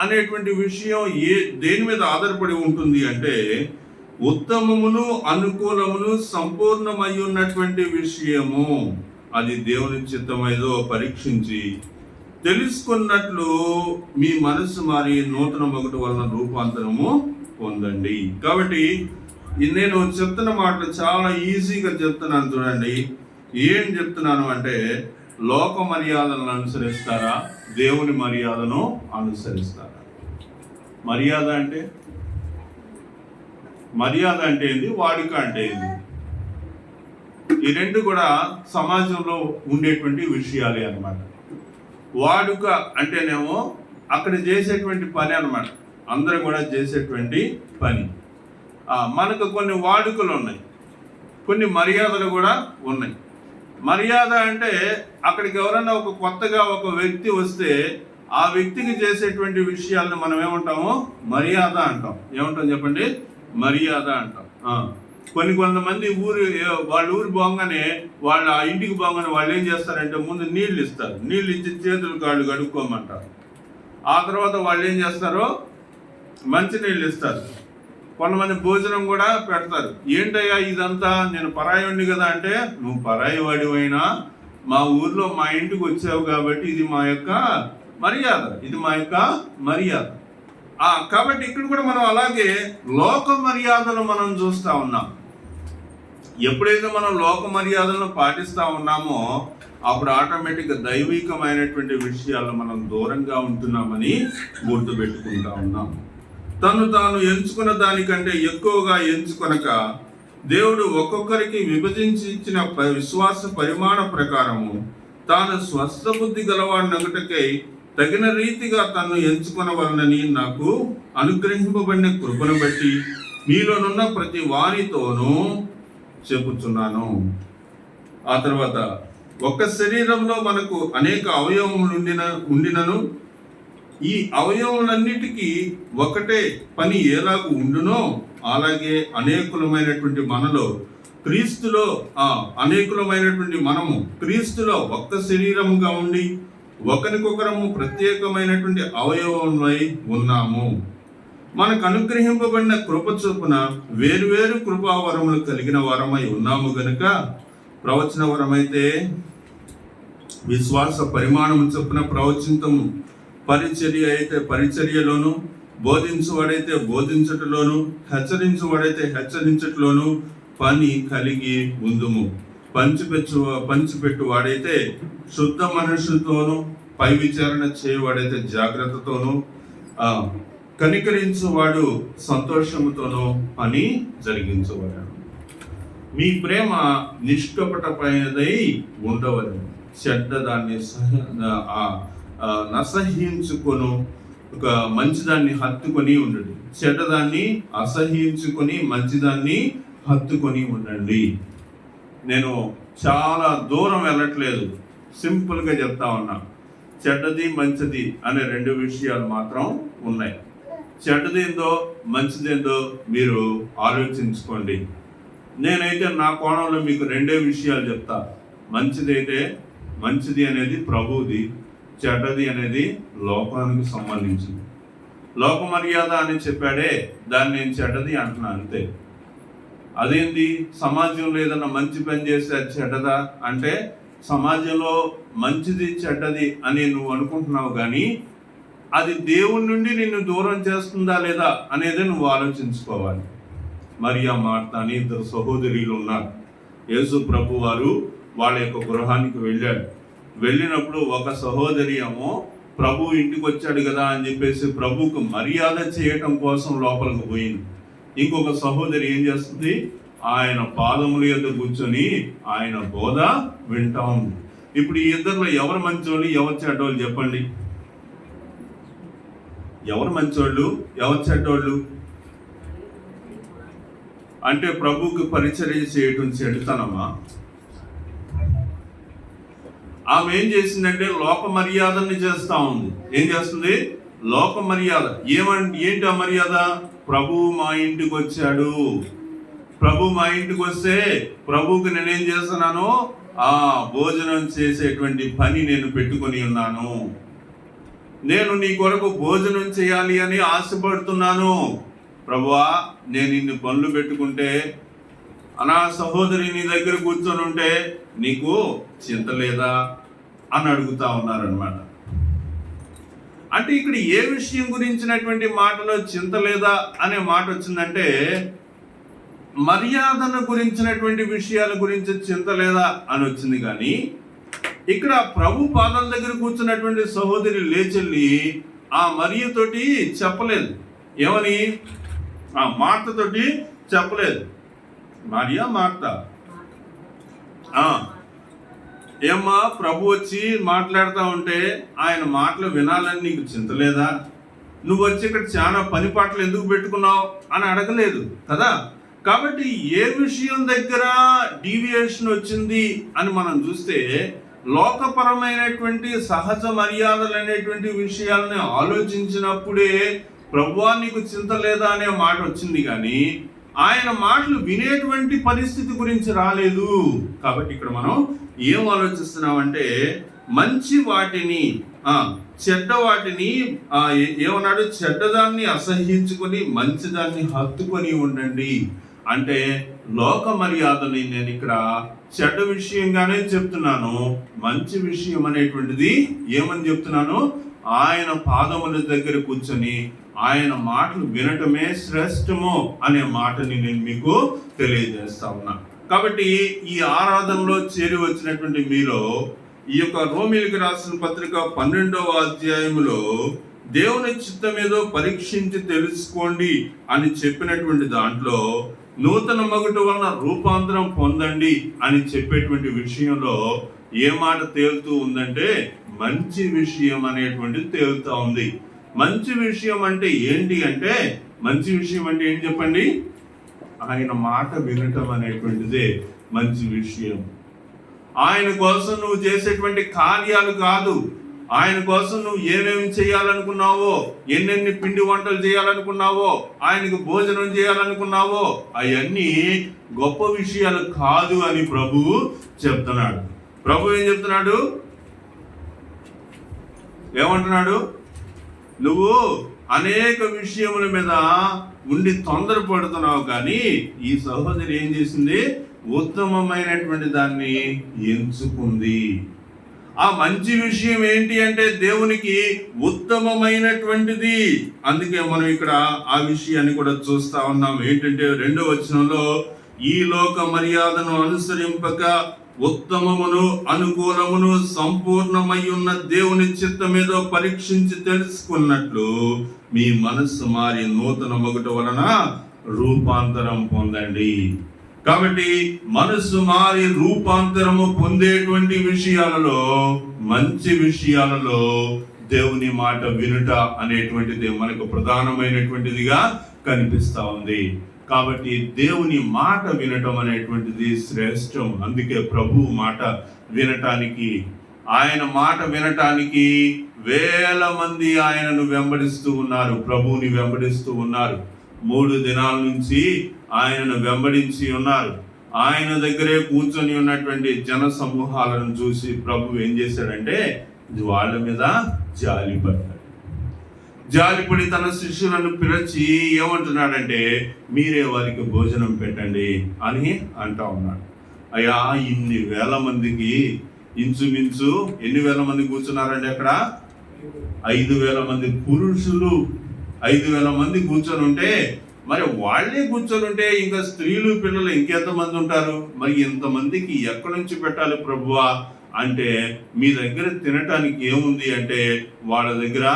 అనేటువంటి విషయం ఏ దేని మీద ఆధారపడి ఉంటుంది అంటే ఉత్తమమును అనుకూలమును సంపూర్ణమై ఉన్నటువంటి విషయము అది దేవుని చిత్తమైదో పరీక్షించి తెలుసుకున్నట్లు మీ మనసు మారి నూతన మొగటి వలన రూపాంతరము పొందండి. కాబట్టి నేను చెప్తున్న మాటలు చాలా ఈజీగా చెప్తున్నాను చూడండి. ఏం చెప్తున్నాను అంటే లోక మర్యాదలను అనుసరిస్తారా? దేవుని మర్యాదను అనుసరిస్తారు మర్యాద అంటే? మర్యాద అంటే ఏంది? వాడుక అంటే ఏంది? ఈ రెండు కూడా సమాజంలో ఉండేటువంటి విషయాలే అన్నమాట. వాడుక అంటేనేమో అక్కడ చేసేటువంటి పని అనమాట అందరూ కూడా చేసేటువంటి పని. మనకు కొన్ని వాడుకలు ఉన్నాయి. కొన్ని మర్యాదలు కూడా ఉన్నాయి. మర్యాద అంటే అక్కడికి ఎవరైనా ఒక కొత్తగా ఒక వ్యక్తి వస్తే ఆ వ్యక్తికి చేసేటువంటి విషయాలను మనం ఏమంటాము? మర్యాద అంటాం. ఏమంటాం చెప్పండి? మర్యాద అంటాం. కొన్ని కొంతమంది ఊరు వాళ్ళ ఊరు పోగానే వాళ్ళ ఆ ఇంటికి పోగానే వాళ్ళు ఏం చేస్తారంటే ముందు నీళ్ళు ఇస్తారు. నీళ్ళు ఇచ్చి చేతులు కాళ్ళు కడుక్కోమంటారు. ఆ తర్వాత వాళ్ళు ఏం చేస్తారు? మంచినీళ్ళు ఇస్తారు. కొంతమంది భోజనం కూడా పెడతారు. ఏంటయ్యా ఇదంతా? నేను పరాయుణ్ణి కదా అంటే నువ్వు పరాయి వాడివైనా మా ఊర్లో మా ఇంటికి వచ్చావు కాబట్టి ఇది మా యొక్క మర్యాద. ఇది మా యొక్క మర్యాద. ఆ కాబట్టి ఇక్కడ కూడా మనం అలాగే లోక మర్యాదలు మనం చూస్తూ ఉన్నాం. ఎప్పుడైతే మనం లోక మర్యాదలను పాటిస్తూ ఉన్నామో అప్పుడు ఆటోమేటిక్గా దైవికమైనటువంటి విషయాలను మనం దూరంగా ఉంటున్నామని గుర్తుపెట్టుకుంటా ఉన్నాం. తను తాను ఎంచుకున్న దానికంటే ఎక్కువగా ఎంచుకొనక దేవుడు ఒక్కొక్కరికి విభజించి ఇచ్చిన ప- విశ్వాస పరిమాణ ప్రకారము తాను స్వస్థ బుద్ధి గలవాడినగుటకై తగిన రీతిగా తను ఎంచుకొనవలనని నాకు అనుగ్రహింపబడిన కృపను బట్టి మీలోనున్న ప్రతి వారితోనూ చెబుతున్నాను ఆ తర్వాత ఒక్క శరీరంలో మనకు అనేక అవయవములు ఉండిన ఉండినను ఈ అవయవములన్నిటికీ ఒకటే పని ఎలాగ ఉండునో అలాగే అనేకులమైనటువంటి మనలో క్రీస్తులో ఆ అనేకులమైనటువంటి మనము క్రీస్తులో ఒక్క శరీరముగా ఉండి ఒకరికొకరము ప్రత్యేకమైనటువంటి అవయవములై ఉన్నాము. మనకు అనుగ్రహింపబడిన కృప చొప్పున వేరువేరు కృపావరములు కలిగిన వరమై ఉన్నాము గనుక ప్రవచన వరమైతే విశ్వాస పరిమాణము చొప్పున ప్రవచింతము. పరిచర్య అయితే పరిచర్యలోను బోధించువాడైతే బోధించటలోను హెచ్చరించువాడైతే హెచ్చరించటలోను పని కలిగి ఉందుము. పంచిపెచ్చు పంచిపెట్టు వాడైతే శుద్ధ మనుషులతోనూ పై విచారణ చేయవాడైతే జాగ్రత్తతోనూ ఆ, కనికరించువాడు సంతోషముతోనూ పని జరిగించవలను మీ ప్రేమ నిష్కపటమైనదై ఉండవలను. చెడ్డ దాన్ని సహ నసహించుకొను. ఒక మంచిదాన్ని హత్తుకొని ఉండండి. చెడ్డదాన్ని అసహించుకొని మంచిదాన్ని హత్తుకొని ఉండండి. నేను చాలా దూరం వెళ్ళట్లేదు. సింపుల్గా చెప్తా ఉన్నా. చెడ్డది మంచిది అనే రెండు విషయాలు మాత్రం ఉన్నాయి. చెడ్డదేందో మంచిదేందో మీరు ఆలోచించుకోండి. నేనైతే నా కోణంలో మీకు రెండే విషయాలు చెప్తా. మంచిదైతే మంచిది అనేది ప్రభువుది. చెడ్డది అనేది లోకానికి సంబంధించింది. లోక మర్యాద అని చెప్పాడే దాన్ని నేను చెడ్డది అంటున్నా అంతే. అదేంటి సమాజంలో ఏదైనా మంచి పని చేస్తే అది చెడ్డదా? అంటే సమాజంలో మంచిది చెడ్డది అని నువ్వు అనుకుంటున్నావు కానీ అది దేవుడి నుండి నిన్ను దూరం చేస్తుందా లేదా అనేది నువ్వు ఆలోచించుకోవాలి. మరియా మార్త అని ఇద్దరు సహోదరులు ఉన్నారు. యేసు ప్రభు వారు వాళ్ళ యొక్క గృహానికి వెళ్ళాడు వెళ్ళినప్పుడు ఒక సహోదరి ఏమో ప్రభు ఇంటికి వచ్చాడు కదా అని చెప్పేసి ప్రభుకు మర్యాద చేయటం కోసం లోపలికి పోయింది. ఇంకొక సహోదరి ఏం చేస్తుంది? ఆయన పాదముల యొక్క కూర్చొని ఆయన బోధ వింటా ఉంది. ఇప్పుడు ఈ ఇద్దరిలో ఎవరు మంచోళ్ళు ఎవరు చెడ్డోళ్ళు చెప్పండి. ఎవరు మంచోళ్ళు ఎవరు చెడ్డోళ్ళు? అంటే ప్రభువుకి పరిచర్య చేయటం చెడుతనమా? ఆమె ఏం చేసిందంటే లోక మర్యాదని చేస్తా ఉంది. ఏం చేస్తుంది? లోక మర్యాద ఏమంటే ఏంటి ఆ మర్యాద? ప్రభు మా ఇంటికి వచ్చాడు. ప్రభు మా ఇంటికి వస్తే ప్రభువుకి నేనేం చేస్తున్నాను? ఆ భోజనం చేసేటువంటి పని నేను పెట్టుకొని ఉన్నాను. నేను నీ కొరకు భోజనం చేయాలి అని ఆశపడుతున్నాను. ప్రభువా నేను ఇన్ని పనులు పెట్టుకుంటే అనా సహోదరి నీ దగ్గర కూర్చొని ఉంటే నీకు చింత లేదా? అని అడుగుతా ఉన్నారనమాట అంటే ఇక్కడ ఏ విషయం గురించినటువంటి మాటలో చింత లేదా అనే మాట వచ్చిందంటే మర్యాదను గురించినటువంటి విషయాల గురించి చింత లేదా అని వచ్చింది కానీ ఇక్కడ ప్రభు పాదాల దగ్గర కూర్చున్నటువంటి సహోదరి లేచెల్లి ఆ మరియతోటి చెప్పలేదు. ఏమని? ఆ మార్తతోటి చెప్పలేదు. Maria Martha? ఏమ్మా ప్రభు వచ్చి మాట్లాడుతూ ఉంటే ఆయన మాటలు వినాలని నీకు చింతలేదా నువ్వు వచ్చి ఇక్కడ చాలా పని పాటలు ఎందుకు పెట్టుకున్నావు అని అడగలేదు కదా? కాబట్టి ఏ విషయం దగ్గర డీవియేషన్ వచ్చింది అని మనం చూస్తే లోకపరమైనటువంటి సహజ మర్యాదలు అనేటువంటి విషయాలని ఆలోచించినప్పుడే ప్రభువా నీకు చింత లేదా అనే మాట వచ్చింది కానీ ఆయన మాటలు వినేటువంటి పరిస్థితి గురించి రాలేదు. కాబట్టి ఇక్కడ మనం ఏం ఆలోచిస్తున్నామంటే మంచి వాటిని ఆ చెడ్డ వాటిని ఏమన్నాడు? చెడ్డదాన్ని అసహించుకొని మంచిదాన్ని హత్తుకొని ఉండండి. అంటే లోక మర్యాదని నేను ఇక్కడ చెడ్డ విషయంగానే చెప్తున్నాను. మంచి విషయం అనేటువంటిది ఏమని చెప్తున్నాను? ఆయన పాదముల దగ్గర కూర్చొని ఆయన మాటలు వినటమే శ్రేష్టము అనే మాటని నేను మీకు తెలియజేస్తా ఉన్నా. కాబట్టి ఈ ఆరాధనలో చేరి వచ్చినటువంటి మీరు ఈ యొక్క రోమిలికి రాసిన పత్రిక పన్నెండవ అధ్యాయములో దేవుని చిత్తం ఏదో పరీక్షించి తెలుసుకోండి అని చెప్పినటువంటి దాంట్లో నూతన మగుట వలన రూపాంతరం పొందండి అని చెప్పేటువంటి విషయంలో ఏ మాట తేలుతూ ఉందంటే మంచి విషయం అనేటువంటిది తేలుతా ఉంది. మంచి విషయం అంటే ఏంటి అంటే మంచి విషయం అంటే ఏం చెప్పండి? ఆయన మాట వినటం అనేటువంటిదే మంచి విషయం. ఆయన కోసం నువ్వు చేసేటువంటి కార్యాలు కాదు. ఆయన కోసం నువ్వు ఏమేమి చేయాలనుకున్నావో ఎన్నెన్ని పిండి వంటలు చేయాలనుకున్నావో ఆయనకు భోజనం చేయాలనుకున్నావో అవన్నీ గొప్ప విషయాలు కాదు అని ప్రభువు చెప్తున్నాడు. ప్రభు ఏం చెప్తున్నాడు? ఏమంటున్నాడు? నువ్వు అనేక విషయముల మీద ఉండి తొందరపడుతున్నావు కానీ ఈ సహోదరి ఏం చేసింది? ఉత్తమమైనటువంటి దాన్ని ఎంచుకుంది. ఆ మంచి విషయం ఏంటి అంటే దేవునికి ఉత్తమమైనటువంటిది. అందుకే మనం ఇక్కడ ఆ విషయాన్ని కూడా చూస్తా ఉన్నాం. ఏంటంటే రెండో వచనంలో ఈ లోక మర్యాదను అనుసరింపక ఉత్తమమును అనుకూలమును సంపూర్ణమై ఉన్న దేవుని చిత్తమేదో పరీక్షించి తెలుసుకున్నట్లు మీ మనస్సు మారి నూతన మొగట వలన రూపాంతరం పొందండి. కాబట్టి మనస్సు మారి రూపాంతరము పొందేటువంటి విషయాలలో మంచి విషయాలలో దేవుని మాట వినుట అనేటువంటిది మనకు ప్రధానమైనటువంటిదిగా కనిపిస్తా ఉంది. కాబట్టి దేవుని మాట వినటం అనేటువంటిది శ్రేష్టం. అందుకే ప్రభు మాట వినటానికి ఆయన మాట వినటానికి వేల మంది ఆయనను వెంబడిస్తూ ఉన్నారు. ప్రభువుని వెంబడిస్తూ ఉన్నారు. మూడు దినాల నుంచి ఆయనను వెంబడించి ఉన్నారు. ఆయన దగ్గరే కూర్చొని ఉన్నటువంటి జన సమూహాలను చూసి ప్రభు ఏం చేశాడంటే వాళ్ళ మీద జాలి జాలిపడి తన శిష్యులను పిలిచి ఏమంటున్నాడంటే మీరే వారికి భోజనం పెట్టండి అని అంటా ఉన్నాడు. అయ్యా ఇన్ని వేల మందికి ఇంచుమించు ఎన్ని వేల మంది కూర్చున్నారండి అక్కడ? ఐదు వేల మంది పురుషులు. ఐదు వేల మంది కూర్చొని ఉంటే మరి వాళ్ళే కూర్చొని ఉంటే ఇంకా స్త్రీలు పిల్లలు ఇంకెంతమంది ఉంటారు? మరి ఇంతమందికి ఎక్కడి నుంచి పెట్టాలి ప్రభువా? అంటే మీ దగ్గర తినటానికి ఏముంది అంటే వాళ్ళ దగ్గర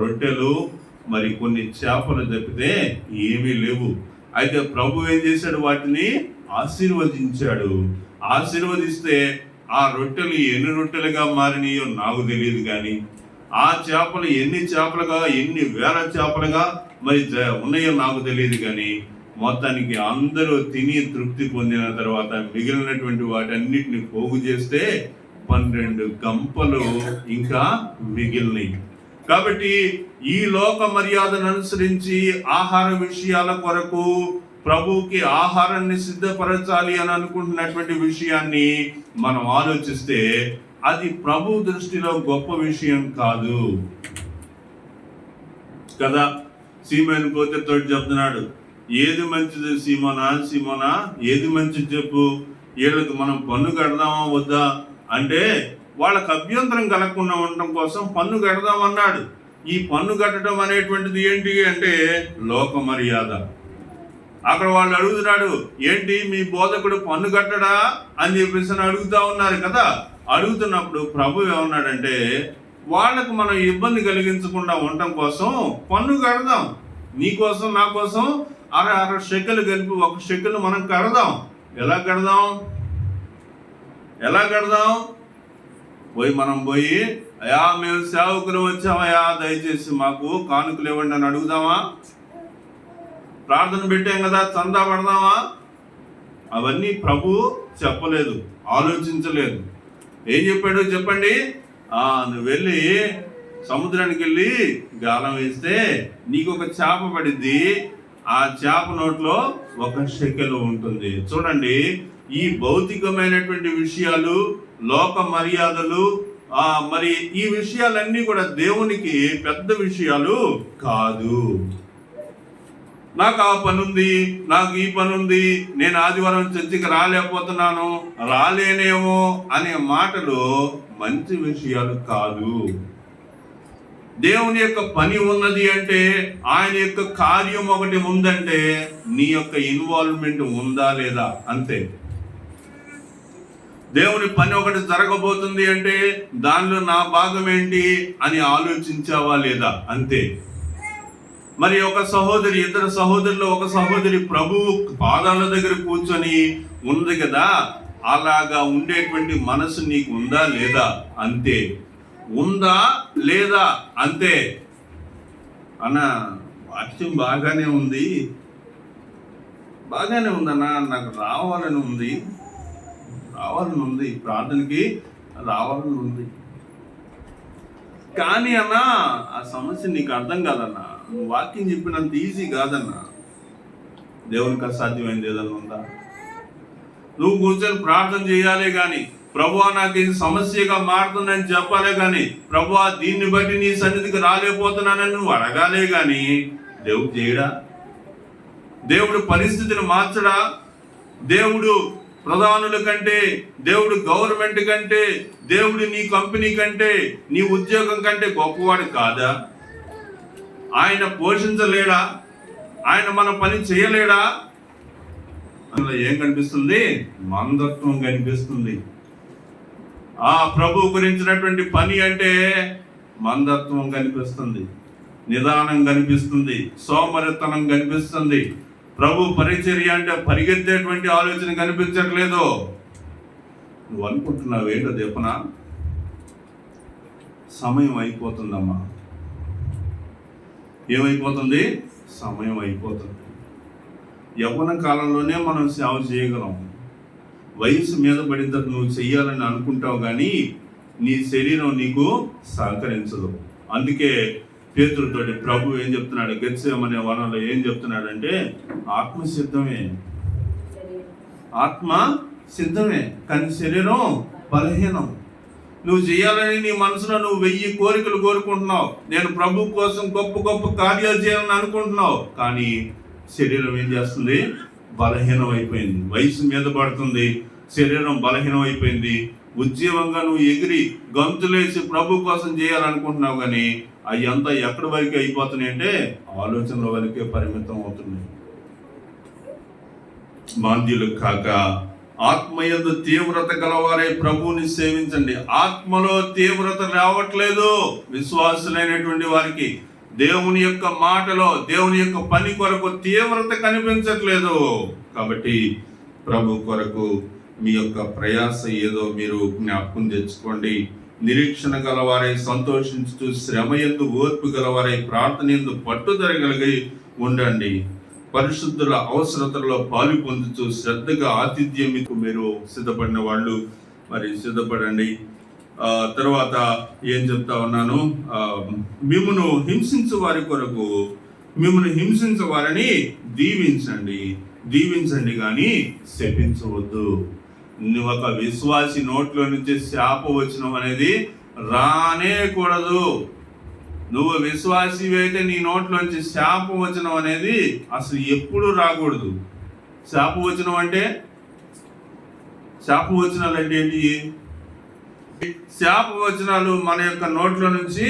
రొట్టెలు మరి కొన్ని చేపలు తప్పితే ఏమీ లేవు. అయితే ప్రభు ఏం చేశాడు? వాటిని ఆశీర్వదించాడు. ఆశీర్వదిస్తే ఆ రొట్టెలు ఎన్ని రొట్టెలుగా మారినాయో నాకు తెలియదు కానీ ఆ చేపలు ఎన్ని చేపలుగా ఎన్ని వేల చేపలుగా మరి జ- ఉన్నాయో నాకు తెలియదు కానీ మొత్తానికి అందరూ తిని తృప్తి పొందిన తర్వాత మిగిలినటువంటి వాటన్నిటిని పోగు చేస్తే పన్నెండు గంపలు ఇంకా మిగిలినాయి. కాబట్టి ఈ లోక మర్యాదను అనుసరించి ఆహార విషయాల కొరకు ప్రభువుకి ఆహారాన్ని సిద్ధపరచాలి అని అనుకుంటున్నటువంటి విషయాన్ని మనం ఆలోచిస్తే అది ప్రభు దృష్టిలో గొప్ప విషయం కాదు. కదా? సీమోని పోతే తోటి చెప్తున్నాడు ఏది మంచిది సీమోనా? సీమోనా? ఏది మంచిది చెప్పు? వీళ్ళకి మనం పన్ను కడదామా? వద్దా? అంటే వాళ్ళకు అభ్యంతరం కలగకుండా ఉండటం కోసం పన్ను కడదామన్నాడు. ఈ పన్ను కట్టడం అనేటువంటిది ఏంటి అంటే లోక మర్యాద అక్కడ వాళ్ళు అడుగుతున్నాడు ఏంటి మీ బోధకుడు పన్ను కట్టడా? అని చెప్పేసి అడుగుతా ఉన్నారు కదా. అడుగుతున్నప్పుడు ప్రభు ఏమన్నాడంటే వాళ్ళకు మనం ఇబ్బంది కలిగించకుండా ఉండటం కోసం పన్ను కడదాం. నీ కోసం నా కోసం అర అర షెక్కలు కలిపి ఒక షెక్కలు మనం కడదాం. ఎలా కడదాం? ఎలా కడదాం? పోయి మనం పోయి అయా మేము సేవకులు వచ్చామయ్యా దయచేసి మాకు కానుకలు ఇవ్వండి అని అడుగుదామా? ప్రార్థన పెట్టాం కదా చందా పడదామా? అవన్నీ ప్రభు చెప్పలేదు ఆలోచించలేదు. ఏం చెప్పాడు చెప్పండి. నువ్వు వెళ్ళి సముద్రానికి వెళ్ళి గాలం వేస్తే నీకు ఒక చేప పడిద్ది. ఆ చేప నోట్లో ఒక షెకెలు ఉంటుంది. చూడండి ఈ భౌతికమైనటువంటి విషయాలు లోక మర్యాదలు ఆ మరి ఈ విషయాలన్నీ కూడా దేవునికి పెద్ద విషయాలు కాదు. నాకు ఆ పని ఉంది నాకు ఈ పని ఉంది నేను ఆదివారం చర్చికి రాలేకపోతున్నాను రాలేనేమో అనే మాటలు మంచి విషయాలు కాదు. దేవుని యొక్క పని ఉన్నది అంటే ఆయన యొక్క కార్యం ఒకటి ఉందంటే నీ యొక్క ఇన్వాల్వ్మెంట్ ఉందా లేదా? అంతే. దేవుని పని ఒకటి జరగబోతుంది అంటే దానిలో నా భాగం ఏంటి అని ఆలోచించావా లేదా? అంతే. మరి ఒక సహోదరి ఇద్దరు సహోదరులు ఒక సహోదరి ప్రభువు పాదాల దగ్గర కూర్చొని ఉంది కదా? అలాగా ఉండేటువంటి మనసు నీకు ఉందా లేదా? అంతే. ఉందా లేదా? అంతే. అన్న వాక్యం బాగానే ఉంది. బాగానే ఉందన్న నాకు రావాలని ఉంది. రావాలని ఉంది. ప్రార్థనకి రావాలని ఉంది. కానీ అన్న ఆ సమస్య నీకు అర్థం కాదన్న. నువ్వు వాక్యం చెప్పినంత ఈజీ కాదన్న. దేవునికి అసాధ్యమైంది ఏదన్నా ఉందా? నువ్వు కూర్చొని ప్రార్థన చేయాలి కానీ ప్రభు నాకు ఇది సమస్యగా మారుతుందని చెప్పాలే కానీ ప్రభు దీన్ని బట్టి నీ సన్నిధికి రాలేకపోతున్నానని నువ్వు అడగాలే కానీ దేవుడు చేయడా? దేవుడు పరిస్థితిని మార్చడా? దేవుడు ప్రధానుల కంటే దేవుడు గవర్నమెంట్ కంటే దేవుడు నీ కంపెనీ కంటే నీ ఉద్యోగం కంటే గొప్పవాడు కాదా? ఆయన పోషించలేడా? ఆయన మన పని చేయలేడా? అందులో ఏం కనిపిస్తుంది? మందత్వం కనిపిస్తుంది. ఆ ప్రభు గురించినటువంటి పని అంటే మందత్వం కనిపిస్తుంది. నిదానం కనిపిస్తుంది. సోమరితనం కనిపిస్తుంది. ప్రభు పరిచర్య అంటే పరిగెత్తేటువంటి ఆలోచన కనిపించట్లేదు? నువ్వు అనుకుంటున్నావు ఏంటో దీపన సమయం అయిపోతుందమ్మా. ఏమైపోతుంది? సమయం అయిపోతుంది. యవ్వన కాలంలోనే మనం సేవ చేయగలం. వయసు మీద పడిన తర్వాత నువ్వు చెయ్యాలని అనుకుంటావు కానీ నీ శరీరం నీకు సహకరించదు. అందుకే పేతులతోటి ప్రభు ఏం చెప్తున్నాడు? గెత్సేమనే వనంలో ఏం చెప్తున్నాడంటే ఆత్మ సిద్ధమే. ఆత్మ సిద్ధమే కానీ శరీరం బలహీనం. నువ్వు చేయాలని నీ మనసులో నువ్వు వెయ్యి కోరికలు కోరుకుంటున్నావు. నేను ప్రభు కోసం గొప్ప గొప్ప కార్యాలు చేయాలని అనుకుంటున్నావు. కానీ శరీరం ఏం చేస్తుంది? బలహీనం అయిపోయింది వయసు మీద పడుతుంది. శరీరం బలహీనం అయిపోయింది ఉద్యమంగా నువ్వు ఎగిరి గంతులేసి ప్రభు కోసం చేయాలనుకుంటున్నావు కానీ అవి అంతా ఎక్కడి వరకు అయిపోతున్నాయి అంటే ఆలోచనల వరకే పరిమితం అవుతున్నాయి. మాంద్యులు కాక ఆత్మయందు తీవ్రత గలవారే ప్రభువుని సేవించండి. ఆత్మలో తీవ్రత రావట్లేదు విశ్వాసులైనటువంటి వారికి. దేవుని యొక్క మాటలో దేవుని యొక్క పని కొరకు తీవ్రత కనిపించట్లేదు. కాబట్టి ప్రభు కొరకు మీ యొక్క ప్రయాస ఏదో మీరు జ్ఞాపకం తెచ్చుకోండి. నిరీక్షణ గలవారై సంతోషించుతూ శ్రమ ఎందు ఓర్పు గలవారై ప్రార్థన ఎందు పట్టుదరగలిగి ఉండండి. పరిశుద్ధుల అవసరతలో పాలు పొందుతూ శ్రద్ధగా ఆతిథ్యం మీకు మీరు సిద్ధపడిన వాళ్ళు మరి సిద్ధపడండి. తర్వాత ఏం చెప్తా ఉన్నాను? మిమ్మను హింసించు వారి కొరకు మిమ్మల్ని హింసించు వారిని దీవించండి. దీవించండి కానీ శపించవద్దు. ఒక విశ్వాసి నోట్లో నుంచి శాప వచనం అనేది రానే కూడదు నువ్వు విశ్వాసి అయితే నీ నోట్లోంచి శాపవచనం అనేది అసలు ఎప్పుడు రాకూడదు. శాపవచనం అంటే? శాపవచనాలు అంటే ఏంటి? శాపవచనాలు మన యొక్క నోట్లో నుంచి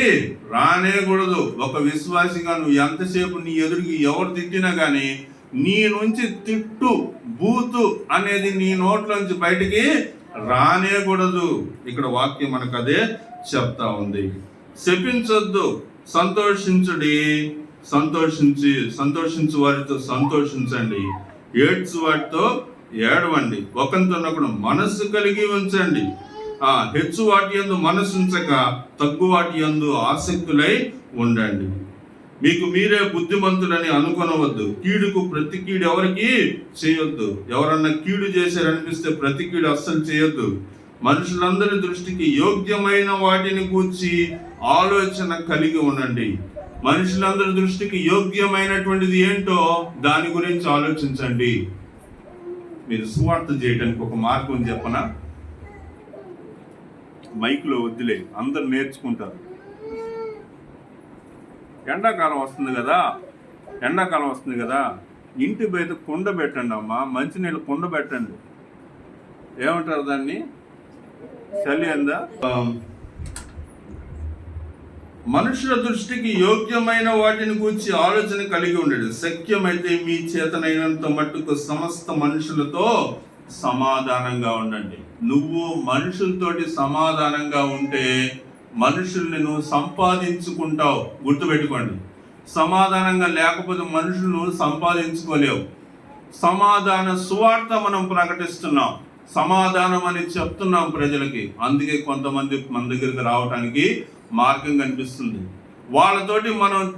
రానేకూడదు. ఒక విశ్వాసిగా నువ్వు ఎంతసేపు నీ ఎదురుకి ఎవరు తిట్టినా కానీ నీ నుంచి తిట్టు బూతు అనేది నీ నోట్లోంచి బయటికి రానేకూడదు. ఇక్కడ వాక్యం మనకు అదే చెప్తా ఉంది. శపించొద్దు సంతోషించుడి సంతోషించి సంతోషించు వారితో సంతోషించండి. ఏడ్చు వాటితో ఏడవండి. ఒకరితోనొకడు మనస్సు కలిగి ఉంచండి. ఆ హెచ్చు వాటి యందు మనసుంచక తగ్గు వాటి యందు ఆసక్తులై ఉండండి. మీకు మీరే బుద్ధిమంతులని అనుకొనవద్దు. కీడుకు ప్రతి కీడు ఎవరికి చేయొద్దు. ఎవరన్నా కీడు చేశారనిపిస్తే ప్రతి కీడు అస్సలు చేయొద్దు. మనుషులందరి దృష్టికి యోగ్యమైన వాటిని గూర్చి ఆలోచన కలిగి ఉండండి. మనుషులందరి దృష్టికి యోగ్యమైనటువంటిది ఏంటో దాని గురించి ఆలోచించండి. మీరు సువార్త చేయడానికి ఒక మార్గం చెప్పనా? మైక్లో వద్దులే అందరు నేర్చుకుంటారు. ఎండాకాలం వస్తుంది కదా. ఎండాకాలం వస్తుంది కదా. ఇంటి బయట కుండ పెట్టండి అమ్మా. మంచినీళ్ళు కుండ పెట్టండి. ఏమంటారు దాన్ని? చలి అందా? మనుషుల దృష్టికి యోగ్యమైన వాటిని గురించి ఆలోచన కలిగి ఉండడు శక్యమైతే మీ చేతనైనంత మట్టుకు సమస్త మనుషులతో సమాధానంగా ఉండండి. నువ్వు మనుషులతోటి సమాధానంగా ఉంటే మనుషుల్ని నువ్వు సంపాదించుకుంటావు. గుర్తుపెట్టుకోండి. సమాధానంగా లేకపోతే మనుషులను సంపాదించుకోలేవు. సమాధాన సువార్త మనం ప్రకటిస్తున్నాం. సమాధానం అని చెప్తున్నాం ప్రజలకి. అందుకే కొంతమంది మన దగ్గరికి రావడానికి మార్గం కనిపిస్తుంది. వాళ్ళతోటి మనం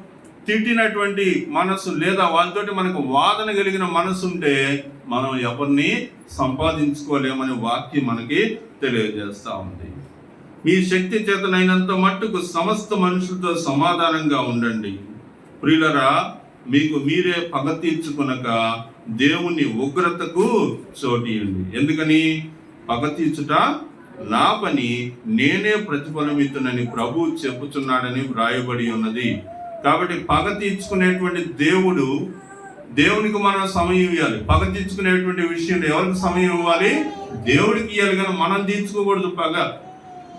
తిట్టినటువంటి మనసు లేదా వాళ్ళతోటి మనకు వాదన కలిగిన మనసు ఉంటే మనం ఎవరిని సంపాదించుకోలేమనే వాక్యం మనకి తెలియజేస్తూ ఉంది. మీ శక్తి చేతనైనంత మట్టుకు సమస్త మనుషులతో సమాధానంగా ఉండండి. ప్రియులరా మీకు మీరే పగ తీర్చుకునక దేవుని ఉగ్రతకు చోటియండి. ఎందుకని? పగ తీర్చుట నా పని నేనే ప్రతిఫలమితునని ప్రభు చెప్పుచున్నాడని వ్రాయబడి ఉన్నది. కాబట్టి పగ తీర్చుకునేటువంటి దేవుడు దేవునికి మనం సమయం ఇవ్వాలి. పగ తీర్చుకునేటువంటి విషయంలో ఎవరికి సమయం ఇవ్వాలి? దేవుడికి ఇవ్వాలి కానీ మనం తీర్చుకోకూడదు పగ.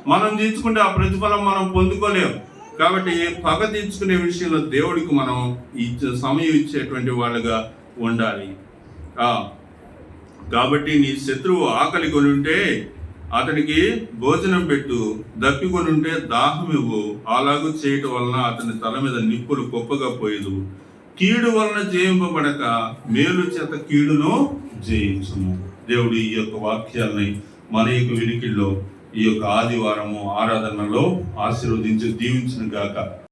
మనం తీర్చుకుంటే ఆ ప్రతిఫలం మనం పొందుకోలేం. కాబట్టి పగ తీర్చుకునే విషయంలో దేవుడికి మనం ఇచ్చే సమయం ఇచ్చేటువంటి వాళ్ళుగా ఉండాలి. కాబట్టి నీ శత్రువు ఆకలి కొని ఉంటే అతనికి భోజనం పెట్టు దప్పికొనుంటే ఉంటే దాహం ఇవ్వు. అలాగూ చేయటం వలన అతని తల మీద నిప్పులు గొప్పగా పోయేదు కీడు వలన జయింపబడక మేలు చేత కీడును జయించము. దేవుడు ఈ యొక్క వాక్యాలని మన యొక్క వినికిల్లో ఈ యొక్క ఆదివారము ఆరాధనలో ఆశీర్వదించి దీవించిన గాక.